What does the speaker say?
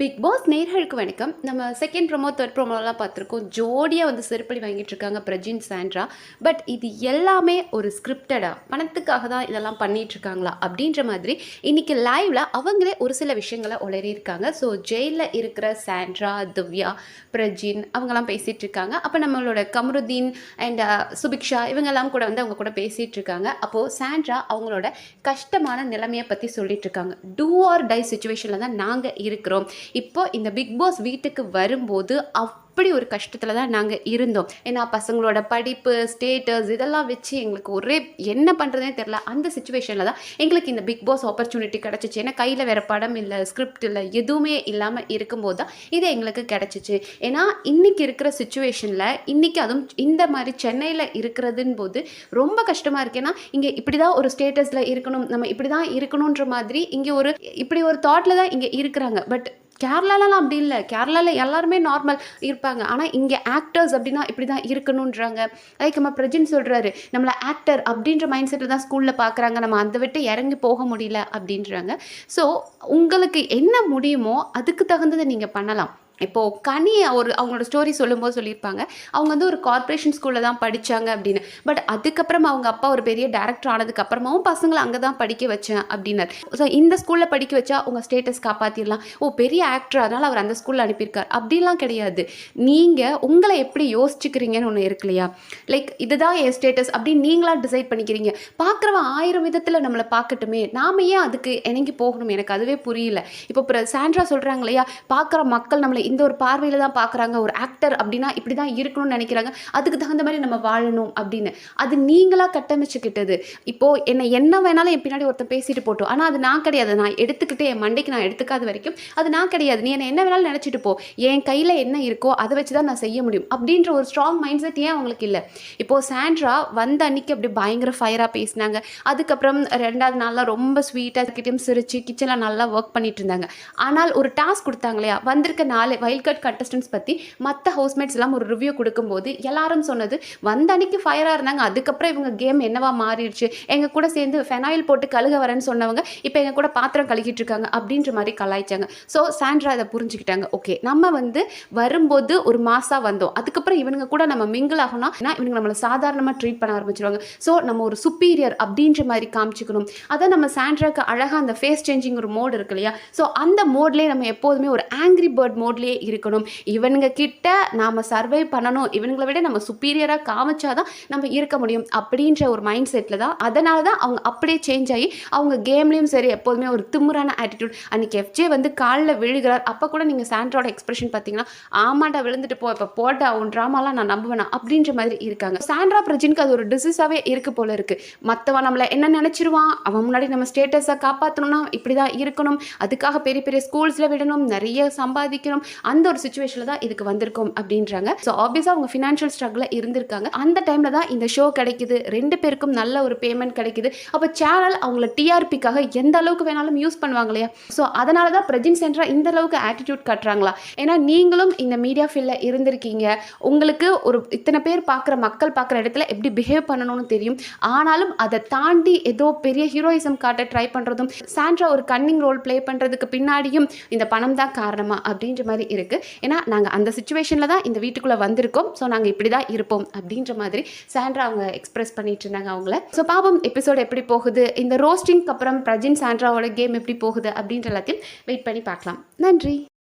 Big pass நேர்களுக்கு வணக்கம். நம்ம செகண்ட் ப்ரோமோ தேர்ட் ப்ரோமோலாம் பார்த்துருக்கோம். ஜோடியாக வந்து செருப்படி வாங்கிட்டு இருக்காங்க பிரஜின் சாண்ட்ரா. பட் இது எல்லாமே ஒரு ஸ்கிரிப்டடாக பணத்துக்காக தான் இதெல்லாம் பண்ணிகிட்ருக்காங்களா அப்படின்ற மாதிரி இன்னைக்கு லைவில் அவங்களே ஒரு சில விஷயங்களை உளறியிருக்காங்க ஸோ ஜெயிலில் இருக்கிற சாண்ட்ரா திவ்யா பிரஜின் அவங்கெல்லாம் பேசிகிட்டு இருக்காங்க. அப்போ நம்மளோட கமருதீன் அண்ட் uh, சுபிக்ஷா இவங்கெல்லாம் கூட வந்து அவங்க கூட பேசிகிட்டு இருக்காங்க. அப்போது சாண்ட்ரா அவங்களோட கஷ்டமான நிலைமையை பற்றி சொல்லிட்டு இருக்காங்க. டூ ஆர் டை சுச்சுவேஷனில் தான் நாங்கள் இருக்கிறோம். இப்போ இந்த பிக் பாஸ் வீட்டுக்கு வரும்போது அப்படி ஒரு கஷ்டத்தில் தான் நாங்கள் இருந்தோம். ஏன்னா பசங்களோட படிப்பு ஸ்டேட்டஸ் இதெல்லாம் வச்சு எங்களுக்கு ஒரே என்ன பண்ணுறதுனே தெரில அந்த சுச்சுவேஷனில் தான் எங்களுக்கு இந்த பிக் பாஸ் ஆப்பர்ச்சுனிட்டி கிடச்சிச்சு. ஏன்னா கையில் வேறு படம் இல்லை ஸ்கிரிப்ட் இல்லை எதுவுமே இல்லாமல் இருக்கும்போது தான் இது எங்களுக்கு கிடச்சிச்சு. ஏன்னா இன்றைக்கி இருக்கிற சுச்சுவேஷனில் இன்றைக்கி அதுவும் இந்த மாதிரி சென்னையில் இருக்கிறதுன்னு போது ரொம்ப கஷ்டமாக இருக்கு. ஏன்னா இங்கே இப்படி தான் ஒரு ஸ்டேட்டஸில் இருக்கணும். நம்ம இப்படி தான் இருக்கணுன்ற மாதிரி இங்கே ஒரு இப்படி ஒரு தாட்டில் தான் இங்கே இருக்கிறாங்க. பட் கேரளாலலாம் அப்படி இல்லை. கேரளாவில் எல்லாருமே நார்மல் இருப்பாங்க ஆனால் இங்கே ஆக்டர்ஸ் அப்படின்னா இப்படி தான் இருக்கணுன்றாங்க லைக் நம்ம பிரஜின் சொல்கிறாரு நம்மளை ஆக்டர் அப்படின்ற மைண்ட் செட்டில் தான் ஸ்கூலில் பார்க்குறாங்க நம்ம அதை விட்டு இறங்கி போக முடியல அப்படின்றாங்க. ஸோ உங்களுக்கு என்ன முடியுமோ அதுக்கு தகுந்ததை நீங்கள் பண்ணலாம். இப்போது கனி ஒரு அவங்களோட ஸ்டோரி சொல்லும்போது சொல்லியிருப்பாங்க. அவங்க வந்து ஒரு கார்ப்பரேஷன் ஸ்கூலில் தான் படித்தாங்க அப்படின்னு. பட் அதுக்கப்புறம் அவங்க அப்பா ஒரு பெரிய டேரக்டர் ஆனதுக்கப்புறமாவும் பசங்களை அங்கே தான் படிக்க வச்சேன் அப்படின்னார். ஸோ இந்த ஸ்கூலில் படிக்க வச்சா உங்கள் ஸ்டேட்டஸ் காப்பாற்றிடலாம் ஓ பெரிய ஆக்டர் அதனால் அவர் அந்த ஸ்கூலில் அனுப்பியிருக்கார். அப்படிலாம் கிடையாது. நீங்கள் உங்களை எப்படி யோசிச்சுக்கிறீங்கன்னு ஒன்று இருக்கு இல்லையா? லைக் இதுதான் என் ஸ்டேட்டஸ் அப்படின்னு நீங்களாக டிசைட் பண்ணிக்கிறீங்க. பார்க்குறவன் ஆயிரம் விதத்தில் நம்மளை பார்க்கட்டுமே. நாம ஏன் அதுக்கு இணங்கி போகணும்? எனக்கு அதுவே புரியல. இப்போ இப்போ சாண்ட்ரா சொல்கிறாங்க இல்லையா? பார்க்குற மக்கள் நம்மளை இந்த ஒரு பார்வையில் தான் பார்க்குறாங்க ஒரு ஆக்டர் அப்படின்னா இப்படி தான் இருக்கணும்னு நினைக்கிறாங்க அதுக்கு தகுந்த மாதிரி நம்ம வாழணும் அப்படின்னு அது நீங்களாக கட்டமைச்சுக்கிட்டது இப்போது என்னை என்ன வேணாலும் என் பின்னாடி ஒருத்தன் பேசிட்டு போட்டோம் ஆனால் அது நான் கிடையாது நான் எடுத்துக்கிட்டு என் மண்டைக்கு நான் எடுத்துக்காத வரைக்கும் அது நான் கிடையாது நீ என்னை என்ன வேணாலும் நினச்சிட்டு போ என் கையில் என்ன இருக்கோ அதை வச்சு தான் நான் செய்ய முடியும் அப்படின்ற ஒரு ஸ்ட்ராங் மைண்ட் செட் ஏன் அவங்களுக்கு இல்லை இப்போது சாண்ட்ரா வந்த அன்னைக்கு அப்படி பயங்கர ஃபயராக பேசினாங்க அதுக்கப்புறம் ரெண்டாவது நாளில் ரொம்ப ஸ்வீட்டாக கிட்டேயும் சிரிச்சு கிச்சனில் நல்லா ஒர்க் பண்ணிட்டு இருந்தாங்க ஆனால் ஒரு டாஸ்க் கொடுத்தாங்க இல்லையா வந்திருக்க நாலு வைல்ட் கார்ட் கண்டஸ்டன்ஸ் பற்றி மற்ற ஹவுஸ்மேட்ஸ் எல்லாம் ஒரு ரிவ்யூ கொடுக்கும்போது எல்லாரும் சொன்னது வந்த அன்னைக்கு ஃபயராக இருந்தாங்க. அதுக்கப்புறம் இவங்க கேம் என்னவா மாறிடுச்சு? எங்கள் கூட சேர்ந்து ஃபெனாயில் போட்டு கழுக வரேன்னு சொன்னவங்க இப்போ எங்கள் கூட பாத்திரம் கழுகிட்டு இருக்காங்க. அப்படின்ற மாதிரி கலாய்ச்சாங்க. ஸோ சாண்ட்ரா அதை புரிஞ்சுக்கிட்டாங்க. ஓகே நம்ம வந்து வரும்போது ஒரு மாசாக வந்தோம். அதுக்கப்புறம் இவனுங்க கூட நம்ம மிங்கிள் ஆகணும்னா இவங்க நம்மளை சாதாரணமாக ட்ரீட் பண்ண ஆரம்பிச்சிருவாங்க. ஸோ நம்ம ஒரு சுப்பீரியர் அப்படின்ற மாதிரி காமிச்சிக்கணும். அதை நம்ம சாண்ட்ராக்கு அழகாக அந்த ஃபேஸ் சேஞ்சிங் ஒரு மோட் இருக்கு இல்லையா? ஸோ அந்த மோட்லேயே நம்ம எப்போதுமே ஒரு ஆங்கிரி பேர்ட் மோட்லேயே இருக்கணும். இவனுங்க கிட்ட நாம் சர்வை பண்ணணும். இவனுங்களை விட நம்ம சுப்பீரியராக காமிச்சாதான் நம்ம இருக்க முடியும் அப்படின்ற ஒரு மைண்ட் செட்டில் தான். அதனால தான் அவங்க அப்படியே சேஞ்ச் ஆகி அவங்க கேம்லேயும் சரி எப்போதுமே ஒரு திமுறான ஆட்டிடியூட் அன்றைக்கி எஃப்ஜே வந்து காலில் விழுகிறார். அப்போ கூட நீங்கள் சாண்ட்ரோட எக்ஸ்பிரஷன் பார்த்தீங்கன்னா ஆமாண்டா விழுந்துட்டு போ இப்போ போட்டா உன் ட்ராமாலாம் நான் நம்புவேனா? அப்படின்ற மாதிரி இருக்காங்க. சாண்ட்ரா பிரஜினுக்கு அது ஒரு டிசீஸாகவே இருக்கு போல இருக்கு. மற்றவன் நம்மளை என்ன நினச்சிருவான்? அவன் முன்னாடி நம்ம ஸ்டேட்டஸை காப்பாற்றணும்னா இப்படி தான் இருக்கணும். அதுக்காக பெரிய பெரிய ஸ்கூல்ஸில் விடணும். நிறைய சம்பாதிக்கணும். அந்த ஒரு சுச்சுவேஷனில் தான் இதுக்கு வந்திருக்கோம் அப்படின்றாங்க. ஸோ ஆப்வியஸாக அவங்க ஃபினான்ஷியல் ஸ்ட்ரகிளில் இருந்திருக்காங்க. அந்த டைமில் தான் இந்த ஷோ கிடைக்குது. ரெண்டு பேருக்கும் நல்ல ஒரு பேமெண்ட் கிடைக்குது. அப்போ சேனல் அவங்கள டிஆர்பிக்காக எந்த அளவுக்கு வேணாலும் யூஸ் பண்ணுவாங்க இல்லையா? ஸோ அதனால தான் பிரஜின் சென்ட்ரா இந்த அளவுக்கு ஆட்டிடியூட் காட்டுறாங்களா? ஏன்னா நீங்களும் இந்த மீடியா ஃபீல்டில் இருந்திருக்கீங்க. உங்களுக்கு ஒரு இத்தனை பேர் பார்க்குற மக்கள் பார்க்குற இடத்துல எப்படி பிஹேவ் பண்ணணும்னு தெரியும். ஆனாலும் அதை தாண்டி ஏதோ பெரிய ஹீரோயிசம் காட்ட ட்ரை பண்ணுறதும் சாண்ட்ரா ஒரு கன்னிங் ரோல் ப்ளே பண்ணுறதுக்கு பின்னாடியும் இந்த பணம் தான் காரணமா அப்படின்ற மாதிரி மாதிரி இருக்குது ஏன்னா நாங்கள் அந்த சுச்சுவேஷனில் தான் இந்த வீட்டுக்குள்ளே வந்திருக்கோம். ஸோ நாங்கள் இப்படி தான் இருப்போம் அப்படின்ற மாதிரி சாண்ட்ரா அவங்க எக்ஸ்பிரஸ் பண்ணிட்டு இருந்தாங்க அவங்கள. ஸோ பாவம் எபிசோட் எப்படி போகுது? இந்த ரோஸ்டிங்க்கு அப்புறம் பிரஜின் சாண்ட்ராவோட கேம் எப்படி போகுது அப்படின்ற எல்லாத்தையும் வெயிட் பண்ணி பார்க்கலாம். நன்றி.